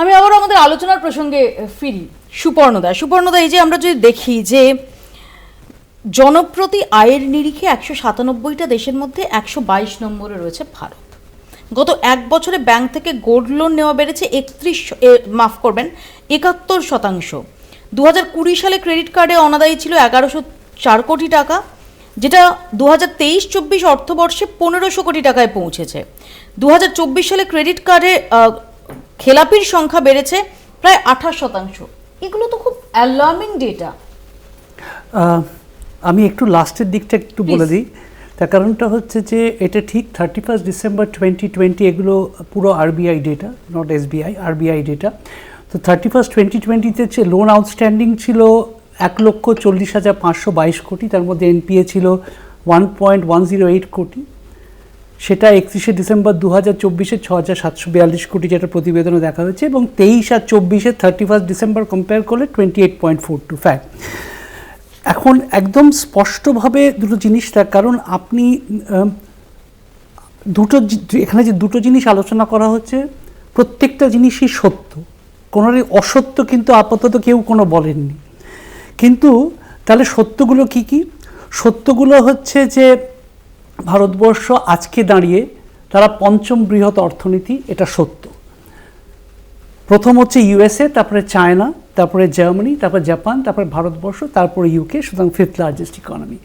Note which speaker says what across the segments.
Speaker 1: আমি আবার আমাদের আলোচনার প্রসঙ্গে ফিরি। সুপর্ণদা সুপর্ণদা, এই যে আমরা যদি দেখি যে জনপ্রতি আয়ের নিরিখে একশো সাতানব্বইটা দেশের মধ্যে একশো বাইশ নম্বরে রয়েছে ভারত। গত এক বছরে ব্যাংক থেকে গোল্ড লোন নেওয়া বেড়েছে একত্রিশ মাফ করবেন, একাত্তর শতাংশ। দু কুড়ি সালে ক্রেডিট কার্ডে অনাদায়ী ছিল এগারোশো চার কোটি টাকা, যেটা দু হাজার তেইশ চব্বিশ অর্থবর্ষে পনেরোশো কোটি টাকায় পৌঁছেছে। দু হাজার চব্বিশ সালে ক্রেডিট কার্ডে খেলাপির সংখ্যা বেড়েছে প্রায় আঠাশ শতাংশ। এগুলো তো খুব অ্যালার্মিং ডেটা
Speaker 2: আমি একটু লাস্টের দিকটা একটু বলে দিই। তার কারণটা হচ্ছে যে এটা ঠিক thirty first December twenty twenty এগুলো পুরো RBI data not SBI RBI data তো থার্টি ফার্স্ট টোয়েন্টি টোয়েন্টিতে যে লোন আউটস্ট্যান্ডিং ছিল এক লক্ষ চল্লিশ হাজার পাঁচশো বাইশ কোটি তার মধ্যে এনপিএ ছিল one point one zero eight কোটি। সেটা একত্রিশে ডিসেম্বর দু হাজার চব্বিশে ছ হাজার সাতশো বিয়াল্লিশ কোটি যেটা প্রতিবেদনে দেখা হয়েছে এবং তেইশ আর চব্বিশে থার্টি ফার্স্ট ডিসেম্বর কম্পেয়ার করলে twenty eight point four two five এখন একদম স্পষ্টভাবে দুটো জিনিস তার কারণ আপনি দুটো এখানে যে দুটো জিনিস আলোচনা করা হচ্ছে, প্রত্যেকটা জিনিসই সত্য। কোনোরই অসত্য কিন্তু আপাতত কেউ কোনো বলেননি। কিন্তু তাহলে সত্যগুলো কি কি? সত্যগুলো হচ্ছে যে ভারতবর্ষ আজকে দাঁড়িয়ে তারা পঞ্চম বৃহৎ অর্থনীতি, এটা সত্য। প্রথম হচ্ছে ইউএসএ, তারপরে চায়না, তারপরে জার্মানি, তারপরে জাপান, তারপরে ভারতবর্ষ, তারপরে ইউকে, সুতরাং ফিফথ লার্জেস্ট ইকোনমি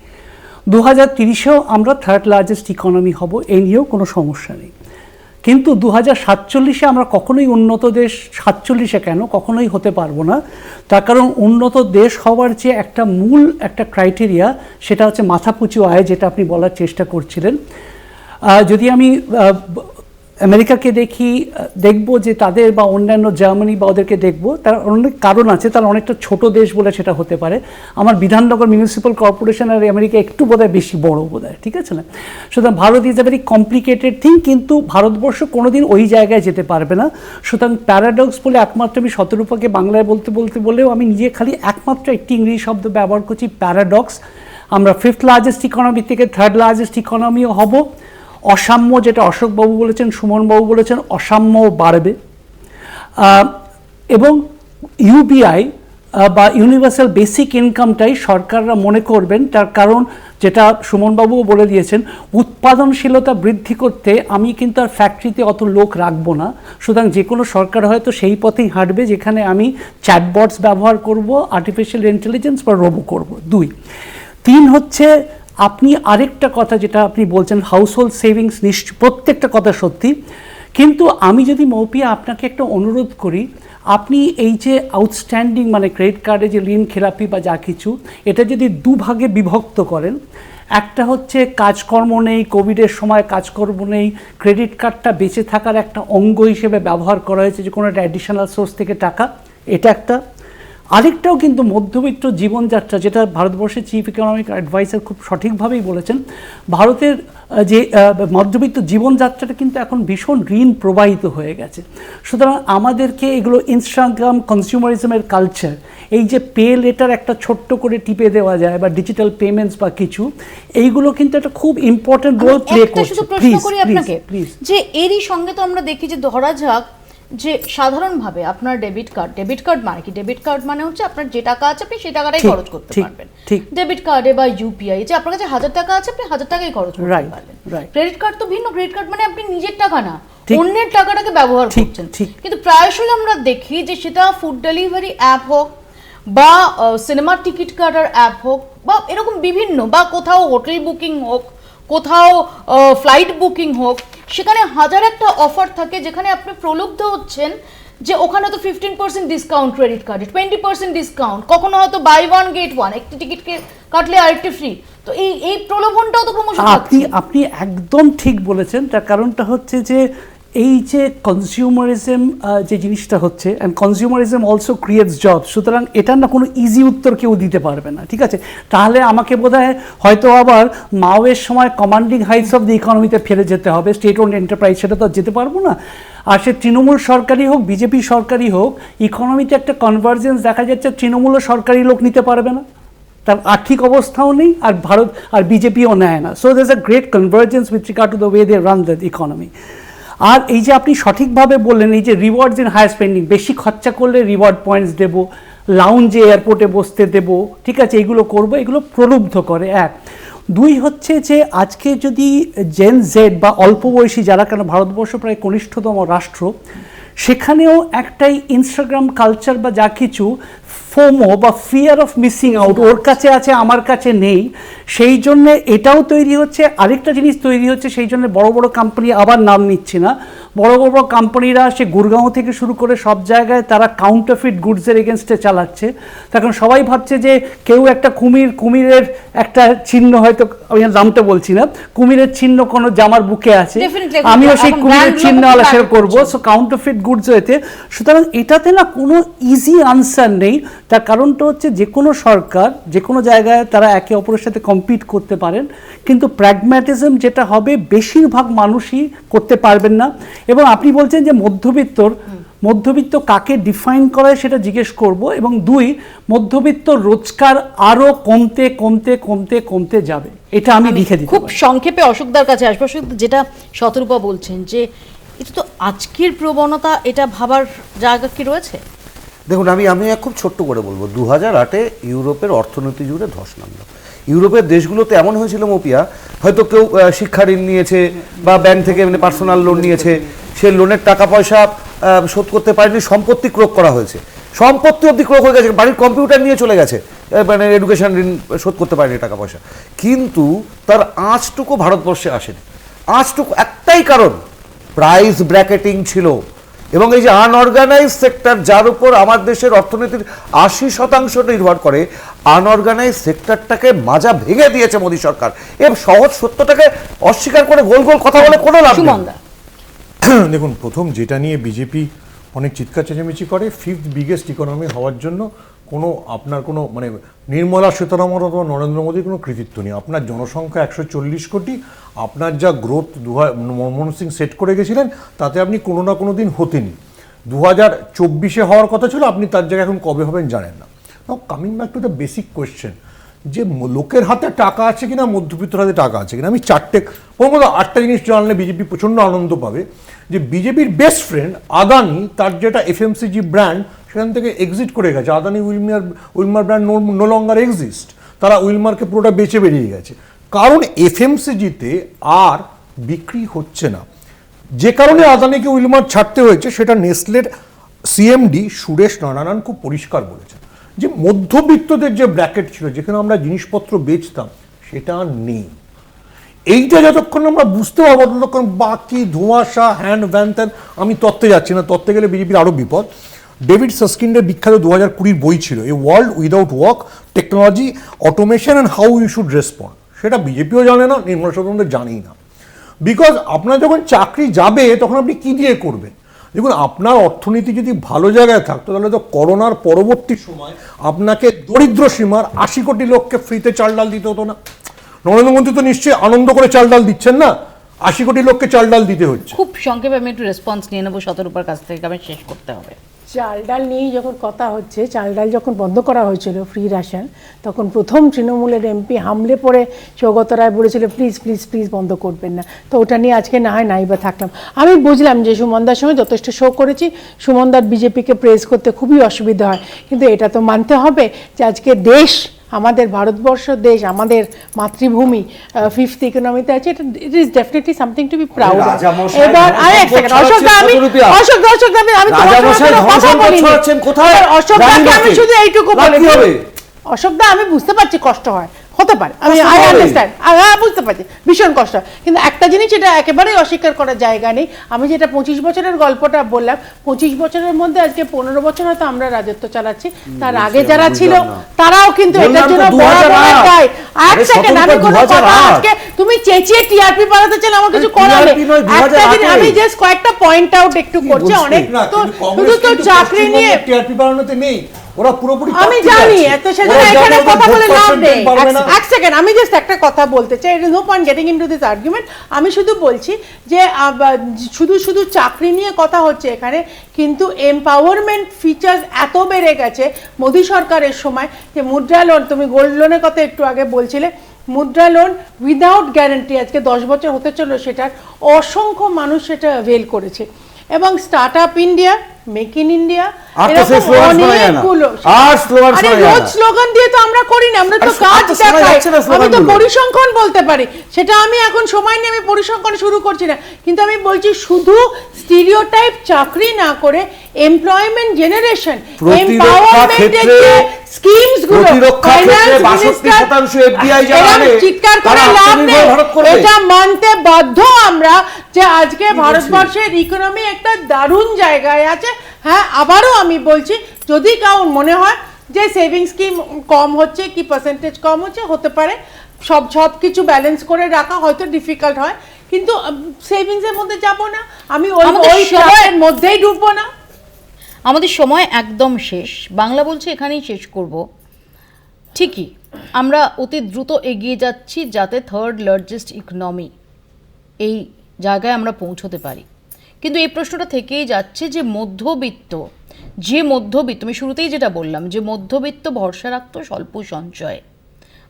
Speaker 2: দু হাজার তিরিশেও আমরা থার্ড লার্জেস্ট ইকোনমি হব এই নিয়েও কোনো সমস্যা নেই। কিন্তু দু হাজার সাতচল্লিশে আমরা কখনোই উন্নত দেশ, সাতচল্লিশে কেন? কখনোই হতে পারব না। তার কারণ উন্নত দেশ হওয়ার যে একটা মূল একটা ক্রাইটেরিয়া সেটা হচ্ছে মাথাপুচু আয়, যেটা আপনি বলার চেষ্টা করছিলেন। যদি আমি আমেরিকাকে দেখি দেখব যে তাদের বা অন্যান্য জার্মানি বা ওদেরকে দেখব। তার অনেক কারণ আছে, তার অনেকটা ছোট দেশ বলে সেটা হতে পারে। আমার বিধাননগর মিউনিসিপ্যাল কর্পোরেশন আর আমেরিকা একটু বোধহয় বেশি বড় বোধহয়, ঠিক আছে না? সুতরাং Bharat is a very complicated thing কিন্তু ভারতবর্ষ কোনোদিন ওই জায়গায় যেতে পারবে না। সুতরাং প্যারাডক্স বলে একমাত্র আমি শতরূপাকে বাংলায় বলতে বলতে, বলেও আমি নিজে খালি একমাত্র একটি ইংরেজি শব্দ ব্যবহার করছি প্যারাডক্স আমরা ফিফথ লার্জেস্ট ইকোনমি থেকে থার্ড লার্জেস্ট ইকোনমিও হব। অসাম্য যেটা অশোকবাবু বলেছেন, সুমনবাবু বলেছেন অসাম্য বাড়বে। এবং ইউবিআই বা ইউনিভার্সাল বেসিক ইনকামটাই সরকাররা মনে করবেন, তার কারণ যেটা সুমনবাবুও বলে দিয়েছেন, উৎপাদনশীলতা বৃদ্ধি করতে আমি কিন্তু আর ফ্যাক্টরিতে অত লোক রাখব না। সুতরাং যে কোনো সরকার হয়তো সেই পথেই হাঁটবে, যেখানে আমি চ্যাটবটস ব্যবহার করব আর্টিফিশিয়াল ইন্টেলিজেন্স বা রোবো করব। দুই। তিন হচ্ছে আপনি আরেকটা কথা যেটা আপনি বলছেন হাউস হোল্ড সেভিংস নিশ্চয় প্রত্যেকটা কথা সত্যি। কিন্তু আমি যদি মৌপিয়া আপনাকে একটা অনুরোধ করি, আপনি এই যে আউটস্ট্যান্ডিং মানে ক্রেডিট কার্ডে যে ঋণ, খেলাপি বা যা কিছু, এটা যদি দুভাগে বিভক্ত করেন, একটা হচ্ছে কাজকর্ম নেই কোভিডের সময় কাজকর্ম নেই ক্রেডিট কার্ডটা বেঁচে থাকার একটা অঙ্গ হিসেবে ব্যবহার করা হয়েছে, যে কোনো একটা অ্যাডিশনাল সোর্স থেকে টাকা, এটা একটা আরেকটাও কিন্তু মধ্যবিত্ত জীবনযাত্রা যেটা ভারতবর্ষের চিফ ইকোনমিক অ্যাডভাইসার খুব সঠিকভাবেই বলেছেন ভারতের যে মধ্যবিত্ত জীবনযাত্রাটা কিন্তু এখন ভীষণ ঋণ প্রবাহিত হয়ে গেছে। সুতরাং আমাদেরকে এগুলো ইনস্টাগ্রাম কনজিউমারিজমের কালচার এই যে পে লেটার একটা ছোট্ট করে টিপে দেওয়া যায় বা ডিজিটাল পেমেন্টস বা কিছু এইগুলো কিন্তু একটা খুব ইম্পর্টেন্ট রোল প্লে করছে। প্লিজ
Speaker 1: আপনাকে
Speaker 2: প্লিজ
Speaker 1: যে এরই সঙ্গে তো আমরা দেখি যে ধরা যাক যে সাধারণভাবে আপনার ডেবিট কার্ড ডেবিট কার্ড মানে কি? ডেবিট কার্ড মানে হচ্ছে আপনার যে টাকা আছে আপনি সেই টাকাটাই খরচ করতে পারবেন। ডেবিট কার্ডে বা ইউপিআই যে আপনার কাছে হাজার টাকা আছে আপনি হাজার টাকাই খরচ করতে পারবেন। ক্রেডিট কার্ড তো ভিন্ন ক্রেডিট কার্ড মানে আপনি নিজের টাকা না। অন্যের টাকাটাকে ব্যবহার করছেন। কিন্তু প্রায়শই আমরা দেখি যে সেটা ফুড ডেলিভারি অ্যাপ হোক বা সিনেমার টিকিট কাটার অ্যাপ হোক বা এরকম বিভিন্ন বা কোথাও হোটেল বুকিং হোক কোথাও ফ্লাইট বুকিং হোক সেখানে হাজার একটা অফার থাকে যেখানে আপনি প্রলুব্ধ হচ্ছেন যে ওখানে তো ফিফটিন পার্সেন্ট ডিসকাউন্ট ক্রেডিট কার্ডে টোয়েন্টি পার্সেন্ট ডিসকাউন্ট কখনো হয়তো বাই ওয়ান গেট ওয়ান একটি টিকিট কাটলে আরেকটি ফ্রি তো এই এই প্রলোভনটাও তো ক্রমশ
Speaker 2: আপনি আপনি একদম ঠিক বলেছেন তার কারণটা হচ্ছে যে এই যে কনজিউমারিজম যে জিনিসটা হচ্ছে and consumerism also creates job সুতরাং এটার না কোনো ইজি উত্তর কেউ দিতে পারবে না, ঠিক আছে? তাহলে আমাকে বোধ হয় হয়তো আবার মাওয়ের সময় কমান্ডিং হাইটস অফ দি ইকোনমিতে ফেলে যেতে হবে স্টেট ওন এন্টারপ্রাইজ সেটা তো যেতে পারব না। আর সে তৃণমূল সরকারি হোক, বিজেপি সরকারই হোক ইকোনমিতে একটা কনভার্জেন্স দেখা যাচ্ছে, তৃণমূলও সরকারি লোক নিতে পারবে না। তার আর্থিক অবস্থাও নেই, আর ভারত, আর বিজেপিও নেয় না। So there a great convergence with regard to the way they run the economy আর এই যে আপনি সঠিকভাবে বললেন, এই যে রিওয়ার্ডস ইন হায়ার স্পেন্ডিং বেশি খরচা করলে রিওয়ার্ড পয়েন্টস দেবো লাউঞ্জে এয়ারপোর্টে বসতে দেবো, ঠিক আছে, এগুলো করব, এগুলো প্রলুব্ধ করে। এক। দুই হচ্ছে যে, আজকে যদি জেন জেড বা অল্প বয়সী যারা কেন ভারতবর্ষ প্রায় কনিষ্ঠতম রাষ্ট্র, সেখানেও একটাই ইনস্টাগ্রাম কালচার বা যা কিছু ফোমো বা ফিয়ার অফ মিসিং আউট ওর কাছে আছে, আমার কাছে নেই, সেই জন্য এটাও তৈরি হচ্ছে। আরেকটা জিনিস তৈরি হচ্ছে, সেই জন্য বড় বড় কোম্পানি আবার নাম নিচ্ছে না। বড় বড় কোম্পানিরা সে গুরগাঁও থেকে শুরু করে সব জায়গায় তারা কাউন্টারফিট গুডসের এগেনস্টে চালাচ্ছে। তখন সবাই ভাবছে যে কেউ একটা কুমির কুমিরের একটা চিহ্ন হয়তো আমি নামটা বলছি না কুমিরের চিহ্ন কোনো জামার বুকে আছে। আমিও সেই কুমিরের
Speaker 1: চিহ্নগুলো
Speaker 2: আলা সেটা করব। সো কাউন্টারফিট গুডস হয়েছে সুতরাং এটাতে না কোনো ইজি আনসার নেই। তার কারণটা হচ্ছে যে কোনো সরকার যে কোনো জায়গায় তারা একে অপরের সাথে কম্পিট করতে পারেন। কিন্তু প্র্যাগম্যাটিজম যেটা হবে বেশিরভাগ মানুষই করতে পারবেন না। এবং আপনি বলছেন যে মধ্যবিত্তর মধ্যবিত্ত কাকে ডিফাইন করায় সেটা জিজ্ঞেস করব এবং দুই মধ্যবিত্ত রোজগার আরও কমতে কমতে কমতে কমতে যাবে। এটা আমি লিখে দিই
Speaker 1: খুব সংক্ষেপে অশোকদার কাছে আসব। অশোক যেটা শতরূপা বলছেন যে এটা তো আজকের প্রবণতা এটা ভাবার জায়গা কি রয়েছে?
Speaker 3: দেখুন আমি আমি খুব ছোট্ট করে বলব। দু হাজার আটে ইউরোপের অর্থনীতি জুড়ে ধস নামলো। ইউরোপের দেশগুলোতে এমন হয়েছিল মপিয়া, হয়তো কেউ শিক্ষা ঋণ নিয়েছে বা ব্যাংক থেকে মানে পার্সোনাল লোন নিয়েছে, সে লোনের টাকা পয়সা শোধ করতে পারেনি, সম্পত্তি ক্রোক করা হয়েছে। সম্পত্তি অব্দি ক্রোক হয়ে গেছে, বাড়ির কম্পিউটার নিয়ে চলে গেছে মানে এডুকেশন ঋণ শোধ করতে পারেনি টাকা পয়সা। কিন্তু তার আঁচটুকু ভারতবর্ষে আসেনি। আঁচটুকু একটাই কারণ প্রাইস ব্র্যাকেটিং ছিল। এবং এই যে আনঅর্গানাইজ সেক্টর যার উপর আমার দেশের অর্থনীতির আশি শতাংশ নির্ভর করে আনঅর্গানাইজ সেক্টরটাকে মাজা ভেঙে দিয়েছে মোদী সরকার। এর সহজ সত্যটাকে অস্বীকার করে গোল গোল কথা বলে কোনো লাভ
Speaker 4: দেখুন প্রথম যেটা নিয়ে বিজেপি অনেক চিৎকার চেঁচামেচি করে ফিফথ বিগেস্ট ইকোনমি হওয়ার জন্য কোনো আপনার কোনো মানে নির্মলা সীতারামন অথবা নরেন্দ্র মোদীর কোনো কৃতিত্ব নেই। আপনার জনসংখ্যা একশো চল্লিশ কোটি, আপনার যা গ্রোথ দু মনমোহন সিং সেট করে গেছিলেন, তাতে আপনি কোনো না কোনো দিন হতেনি দু হাজার চব্বিশে হওয়ার কথা ছিল, আপনি তার জায়গায় এখন কবে হবেন জানেন না। Coming back to the basic question যে লোকের হাতে টাকা আছে কিনা, মধ্যবিত্তর হাতে টাকা আছে কিনা, আমি চারটে প্রথমত আটটা জিনিস জানলে বিজেপি প্রচণ্ড আনন্দ পাবে, যে বিজেপির বেস্ট ফ্রেন্ড আদানি, তার যেটা এফএমসিজি ব্র্যান্ড সেখান থেকে এক্সিট করে গেছে। Adani Wilmar Wilmar brand no longer exist তারা উইলমারকে পুরোটা বেঁচে বেরিয়ে গেছে। কারণ এফএমসিজিতে আর বিক্রি হচ্ছে না। যে কারণে আদানিকে উইলমার ছাড়তে হয়েছে, সেটা নেসলের সিএমডি সুরেশ নারায়ণন খুব পরিষ্কার বলেছেন। যে মধ্যবিত্তদের যে ব্র্যাকেট ছিল, যেখানে আমরা জিনিসপত্র বেচতাম, সেটা নেই। এইটা যতক্ষণ আমরা বুঝতে পারব, ততক্ষণ বাকি ধোঁয়াশা হ্যান্ড ভ্যান আমি তত্ত্বে যাচ্ছি না। তত্ত্বে গেলে বিজেপির আরও বিপদ। ডেভিড সাসকিন্ডের বিখ্যাত দু হাজার কুড়ির বই ছিল, a world without work technology, automation and how you should respond. সেটা বিজেপিও জানে না, নির্মলা সীতারামন জানেই না। বিকজ আপনার যখন চাকরি যাবে, তখন আপনি কি দিয়ে করবেন? দেখুন, আপনার অর্থনীতি যদি ভালো জায়গায় থাকতো, তাহলে তো করোনার পরবর্তী সময় আপনাকে দরিদ্র সীমার আশি কোটি লোককে ফ্রিতে চাল ডাল দিতে হতো না। নরেন্দ্র মোদী তো নিশ্চয়ই আনন্দ করে চাল ডাল দিচ্ছেন না? আশি কোটি লোককে চাল ডাল দিতে হচ্ছে।
Speaker 1: খুব সংক্ষেপে আমি একটু রেসপন্স নিয়ে নেব শতরূপার কাছ থেকে আমি শেষ করতে হবে।
Speaker 5: চাল ডাল নিয়েই যখন কথা হচ্ছে, চাল ডাল যখন বন্ধ করা হয়েছিল ফ্রি রাশন, তখন প্রথম তৃণমূলের এমপি হামলে পরে সৌগত রায় বলেছিল, প্লিজ প্লিজ প্লিজ বন্ধ করবেন না। তো ওটা নিয়ে আজকে না হয় নাই বা থাকলাম। আমি বুঝলাম যে সুমনদার সঙ্গে যথেষ্ট শো করেছি। সুমনদার বিজেপিকে প্রেস করতে খুবই অসুবিধা হয়। কিন্তু এটা তো মানতে হবে যে আজকে দেশ আমাদের ভারতবর্ষ দেশ আমাদের মাতৃভূমি ফিফথ ইকোনমিতে আছে এটা it is definitely something to be proud এবার আরে
Speaker 3: এক
Speaker 5: সেকেন্ড অশোক দা আমি? অশোক দা অশোক দা আমি আমি তোমার সাথে কথা বলিনি।
Speaker 3: কোথায়?
Speaker 5: অশোক
Speaker 3: দা
Speaker 5: আমি শুধু এইটুকু বলে? অশোক দা আমি বুঝতে পারছি কষ্ট হয় হতে পারে। আমি আই আন্ডারস্ট্যান্ড হ্যাঁ বুঝতে পারছি। ভীষণ কষ্ট। কিন্তু একটা জিনিস এটা একেবারেই অস্বীকার করার জায়গা নেই আমি যেটা পঁচিশ বছরের গল্পটা বললাম পঁচিশ বছরের মধ্যে আজকে পনেরো বছর হয়তো আমরা রাজত্ব চালাচ্ছি। তার আগে যারা ছিল তারাও কিন্তু এটার জন্য বড় বড় এক সেকেন্ড আমি কোনো কথা আজকে তুমি চেঁচিয়ে টিআরপি বাড়াতে চাইলে আমার কিছু নেই। একটা
Speaker 3: 2008
Speaker 5: জিনিস আমি জাস্ট কয়েকটা পয়েন্ট আউট একটু করছি অনেক তো শুধু তো চাকরি নিয়ে
Speaker 4: টিআরপি বাড়ানোতে নেই। ওরা পুরোপুরি
Speaker 5: আমি জানি এত সেজন্য এখানে কথা বলে লাভ নেই। এক সেকেন্ড আমি জাস্ট একটা কথা বলতে চাই। It is no point getting into this argument আমি শুধু বলছি যে শুধু শুধু চাকরি নিয়ে কথা হচ্ছে এখানে কিন্তু এম্পাওয়ারমেন্ট ফিচার্স এত বেড়ে গেছে মোদী সরকারের সময় যে মুদ্রা লোন তুমি গোল্ড লোনের কথা একটু আগে বলছিলে মুদ্রা লোন উইদাউট গ্যারান্টি আজকে দশ বছর হতে চলল সেটার অসংখ্য মানুষ সেটা অ্যাভেল করেছে। এবং start up India make in India rose slogan দিয়ে তো আমরা করি না আমরা তো কাজ দেখাই। আমি তো পরিসংখ্যান বলতে পারি। সেটা আমি এখন সময় নিয়ে আমি পরিসংখ্যান শুরু করছি না। কিন্তু আমি বলছি শুধু স্টিরিওটাইপ চাকরি না করে এমপ্লয়মেন্ট জেনারেশন স্কিমসগুলো
Speaker 3: প্রতিরক্ষা ক্ষেত্রে 62 শতাংশ আনে,
Speaker 5: চিৎকার করে লাভ নেই। এটা মানতে বাধ্য আমরা যে আজকে ভারতবর্ষের ইকোনমি একটা দারুণ জায়গায় আছে। হ্যাঁ আবারও আমি বলছি যদি কাউর মনে হয় যে সেভিংস স্কিম কম হচ্ছে কি পার্সেন্টেজ কম হচ্ছে হতে পারে। সব সব কিছু ব্যালেন্স করে রাখা হয়তো ডিফিকাল্ট হয়। কিন্তু সেভিংস এর মধ্যে যাব না। আমি ওই ওই মধ্যেই ডুববো না।
Speaker 1: আমাদের সময় একদম শেষ। বাংলা বলছে এখানেই শেষ করব। ঠিকই, আমরা অতি দ্রুত এগিয়ে যাচ্ছি যাতে থার্ড লার্জেস্ট ইকোনমি এই জায়গায় আমরা পৌঁছতে পারি। কিন্তু এই প্রশ্নটা থেকেই যাচ্ছে যে মধ্যবিত্ত যে মধ্যবিত্ত, আমি শুরুতেই যেটা বললাম যে মধ্যবিত্ত ভরসা রাখতো স্বল্প সঞ্চয়ে।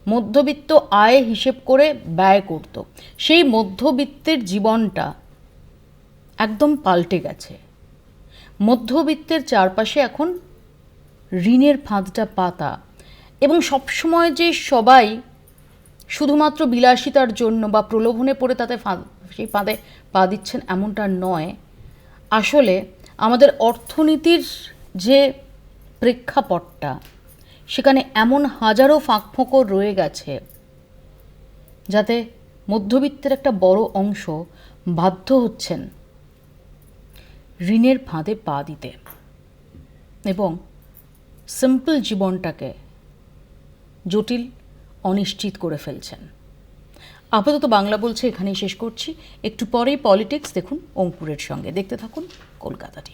Speaker 1: মধ্যবিত্ত আয় হিসেব করে ব্যয় করত। সেই মধ্যবিত্তের জীবনটা একদম পাল্টে গেছে। মধ্যবিত্তের চারপাশে এখন ঋণের ফাঁদটা পাতা। এবং সবসময় যে সবাই শুধুমাত্র বিলাসিতার জন্য বা প্রলোভনে পড়ে তাতে সেই ফাঁদে পা দিচ্ছেন এমনটা নয়। আসলে আমাদের অর্থনীতির যে প্রেক্ষাপটটা, সেখানে এমন হাজারো ফাঁকফোঁকর রয়ে গেছে, যাতে মধ্যবিত্তের একটা বড় অংশ বাধ্য হচ্ছেন। ঋণের ফাঁদে পা দিতে এবং সিম্পল জীবনটাকে জটিল, অনিশ্চিত করে ফেলছেন। আপাতত বাংলা বলছে, এখানেই শেষ করছি। একটু পরেই পলিটিক্স দেখুন অঙ্কুরের সঙ্গে। দেখতে থাকুন কলকাতাটি